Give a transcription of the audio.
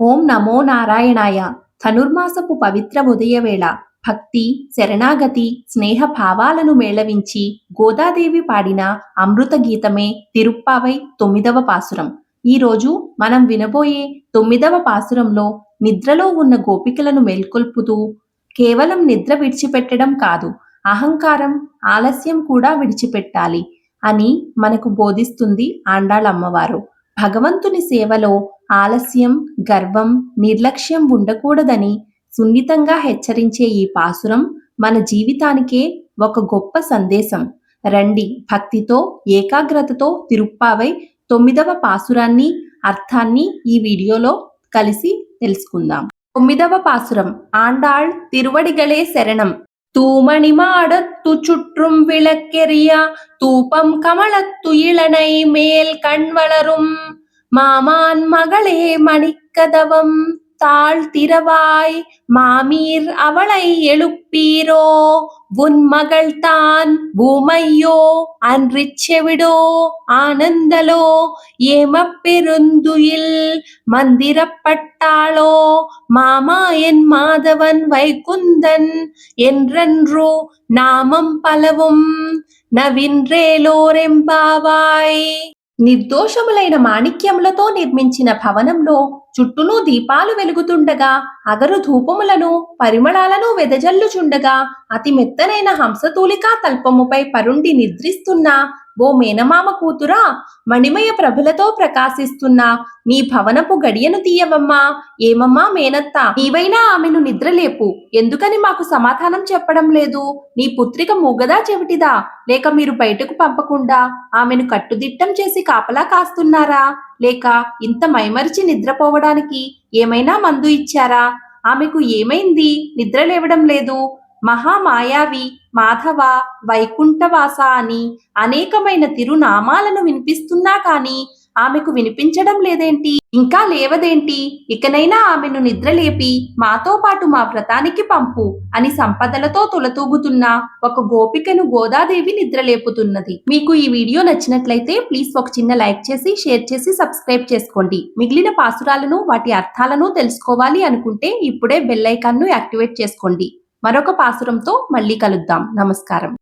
ఓం నమో నారాయణాయ. ధనుర్మాసపు పవిత్ర ఉదయవేళ భక్తి శరణాగతి స్నేహ భావాలను మేళవించి గోదాదేవి పాడిన అమృత గీతమే తిరుప్పావై తొమ్మిదవ పాసురం. ఈరోజు మనం వినబోయే తొమ్మిదవ పాసురంలో నిద్రలో ఉన్న గోపికలను మేల్కొల్పుతూ కేవలం నిద్ర విడిచిపెట్టడం కాదు అహంకారం ఆలస్యం కూడా విడిచిపెట్టాలి అని మనకు బోధిస్తుంది ఆండాళ్ళమ్మవారు భగవంతుని సేవలో ఆలస్యం గర్వం నిర్లక్ష్యం ఉండకూడదని సున్నితంగా హెచ్చరించే ఈ పాసురం మన జీవితానికే ఒక గొప్ప సందేశం రండి భక్తితో ఏకాగ్రతతో తిరుప్పావై తొమ్మిదవ పాసురాన్ని అర్థాన్ని ఈ వీడియోలో కలిసి తెలుసుకుందాం తొమ్మిదవ పాసురం ఆండాళ్ తిరువడిగలే శరణం தூமணி மாடத்து சுற்றும் விளக்கெரிய தூபம் கமலத்து இளனை மேல் கண் வளரும் மாமான் மகளே மணிக்கதவம் தாழ் திறவாய் மாமீர் அவளை எழுப்பீரோ? உன் மகள் தான் பூமையோ அன்றிச்செவிடோ ஆனந்தலோ? ஏமப்பெருந்துயில் மந்திரப்பட்டாளோ? மாமா என் மாதவன் வைகுந்தன் என்றென்றோ நாமம் பலவும் நவின்றேலோரெம்பாவாய். నిర్దోషములైన మాణిక్యములతో నిర్మించిన భవనంలో చుట్టూను దీపాలు వెలుగుతుండగా అగరు ధూపములను పరిమళాలను వెదజల్లుచుండగా అతి మెత్తనైన హంసతూలికా తల్పముపై పరుండి నిద్రిస్తున్న ఓ మేనమామ కూతురా మణిమయ ప్రభలతో ప్రకాశిస్తున్న నీ భవనపు గడియను తీయవమ్మా. ఏమమ్మా మేనత్త నీవైనా ఆమెను నిద్రలేపు. ఎందుకని మాకు సమాధానం చెప్పడం లేదు? నీ పుత్రిక మూగదా చెవిటిదా? లేక మీరు బయటకు పంపకుండా ఆమెను కట్టుదిట్టం చేసి కాపలా కాస్తున్నారా? లేక ఇంత మైమరిచి నిద్రపోవడానికి ఏమైనా మందు ఇచ్చారా? ఆమెకు ఏమైంది? నిద్ర లేవడం లేదు. మహామాయావి మాధవ వైకుంఠవాస అని అనేకమైన తిరునామాలను వినిపిస్తున్నా కాని ఆమెకు వినిపించడం లేదేంటి? ఇంకా లేవదేంటి? ఇకనైనా ఆమెను నిద్రలేపి మాతో పాటు మా వ్రతానికి పంపు అని సంపదలతో తులతూగుతున్న ఒక గోపికను గోదాదేవి నిద్రలేపుతున్నది. మీకు ఈ వీడియో నచ్చినట్లయితే ప్లీజ్ ఒక చిన్న లైక్ చేసి షేర్ చేసి సబ్స్క్రైబ్ చేసుకోండి. మిగిలిన పాసురాలను వాటి అర్థాలను తెలుసుకోవాలి అనుకుంటే ఇప్పుడే బెల్ ఐకాన్ను యాక్టివేట్ చేసుకోండి. మరొక పాసురంతో మళ్ళీ కలుద్దాం. నమస్కారం.